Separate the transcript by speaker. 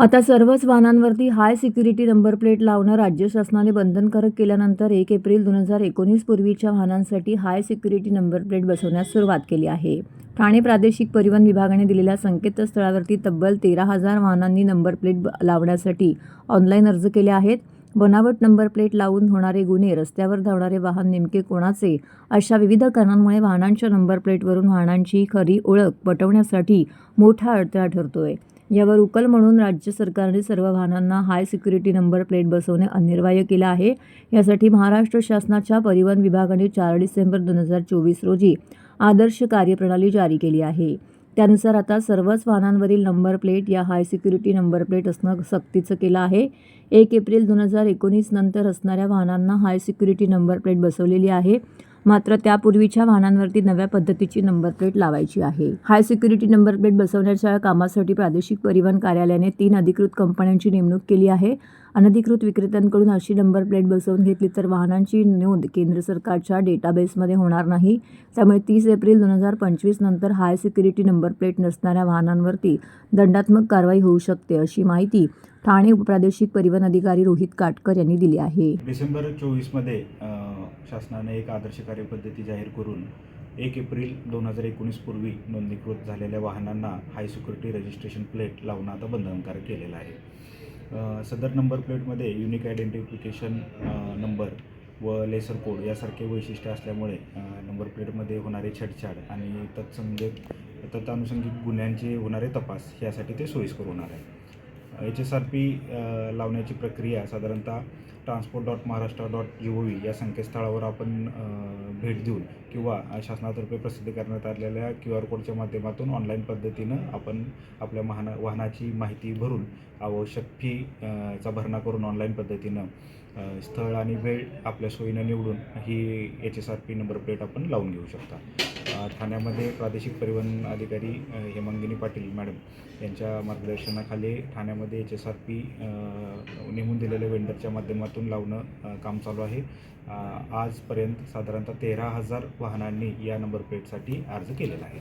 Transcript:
Speaker 1: आता सर्वच वाहनांवरती हाय सिक्युरिटी नंबर प्लेट लावणं राज्य शासनाने बंधनकारक केल्यानंतर एक एप्रिल दोन हजार एकोणीस पूर्वीच्या वाहनांसाठी हाय सिक्युरिटी नंबर प्लेट बसवण्यास सुरुवात केली आहे. ठाणे प्रादेशिक परिवहन विभागाने दिलेल्या संकेतस्थळावरती तब्बल तेरा हजार वाहनांनी नंबर प्लेट लावण्यासाठी ऑनलाईन अर्ज केले आहेत. बनावट नंबर प्लेट लावून होणारे गुन्हे रस्त्यावर धावणारे वाहन नेमके कोणाचे? अशा विविध कारणांमुळे वाहनांच्या नंबर प्लेटवरून वाहनांची खरी ओळख पटवण्यासाठी मोठा अडथळा ठरतोय. यावर उकल म्हणून राज्य सरकारने सर्व वाहनांना हाय सिक्युरिटी नंबर प्लेट बसवणे अनिवार्य केलं आहे. यासाठी महाराष्ट्र शासनाच्या परिवहन विभागाने चार डिसेंबर दोन हजार चोवीस रोजी आदर्श कार्यप्रणाली जारी केली आहे. त्यानुसार आता सर्वच वाहनांवरील नंबर प्लेट या हाय सिक्युरिटी नंबर प्लेट असणं सक्तीचं केलं आहे. एक एप्रिल दोन हजार एकोणीस नंतर असणाऱ्या वाहनांना हाय सिक्युरिटी नंबर प्लेट बसवलेली आहे. मात्र त्यापूर्वीच्या वाहनांवरती नव्या पद्धतीची नंबर प्लेट लावायची आहे. हाय सिक्युरिटी नंबर प्लेट बसवण्याच्या कामासाठी प्रादेशिक परिवहन कार्यालयाने तीन अधिकृत कंपन्यांची नेमणूक केली आहे. अनधिकृत विक्रेत्यांकडून अशी नंबर प्लेट बसवून घेतली तर वाहनांची नोंद केंद्र सरकारच्या डेटाबेसमध्ये होणार नाही. त्यामुळे तीस एप्रिल दोन हजार पंचवीस नंतर हाय सिक्युरिटी नंबर प्लेट नसणाऱ्या वाहनांवरती दंडात्मक कारवाई होऊ शकते अशी माहिती ठाणे उपप्रादेशिक परिवहन अधिकारी रोहित काटकर यांनी दिली आहे.
Speaker 2: डिसेंबर चोवीसमध्ये शासनाने एक आदर्श कार्यपद्धती जाहीर करून एक एप्रिल दोन हजार एकोणीस पूर्वी नोंदणीकृत झालेल्या वाहनांना हाय सिक्युरिटी रजिस्ट्रेशन प्लेट लावणं आता बंधनकारक केलेलं आहे. सदर नंबर प्लेटमध्ये युनिक आयडेंटिफिकेशन नंबर व लेसर कोड यासारखे वैशिष्ट्य असल्यामुळे नंबर प्लेटमध्ये होणारे छेडछाड आणि तत्संगे तत्अनुषंगिक गुन्ह्यांचे होणारे तपास यासाठी ते सोयीस्कर होणार आहे. एच एस आर पी लावण्याची प्रक्रिया साधारणतः transport dot Maharashtra dot G O V या संकेतस्थळावर आपण भेट देऊन किंवा शासनातर्फे प्रसिद्ध करण्यात आलेल्या क्यू आर कोडच्या माध्यमातून ऑनलाईन पद्धतीनं आपण आपल्या वाहना वाहनाची माहिती भरून आवश्यक फी चा भरणा करून ऑनलाईन पद्धतीनं स्थळ आणि वेळ आपल्या सोयीनं निवडून ही H S R P number plate आपण लावून घेऊ शकता. ठाण्यामध्ये प्रादेशिक परिवहन अधिकारी हेमंगिनी हेमांगिनी पाटील मॅडम यांच्या मार्गदर्शनाखाली ठाण्यामध्ये एच एस आर पी नेमून दिलेल्या वेंडरच्या माध्यमातून लावणं काम चालू आहे. आजपर्यंत साधारणतः तेरा हजार वाहनांनी या नंबर प्लेटसाठी अर्ज केलेला आहे.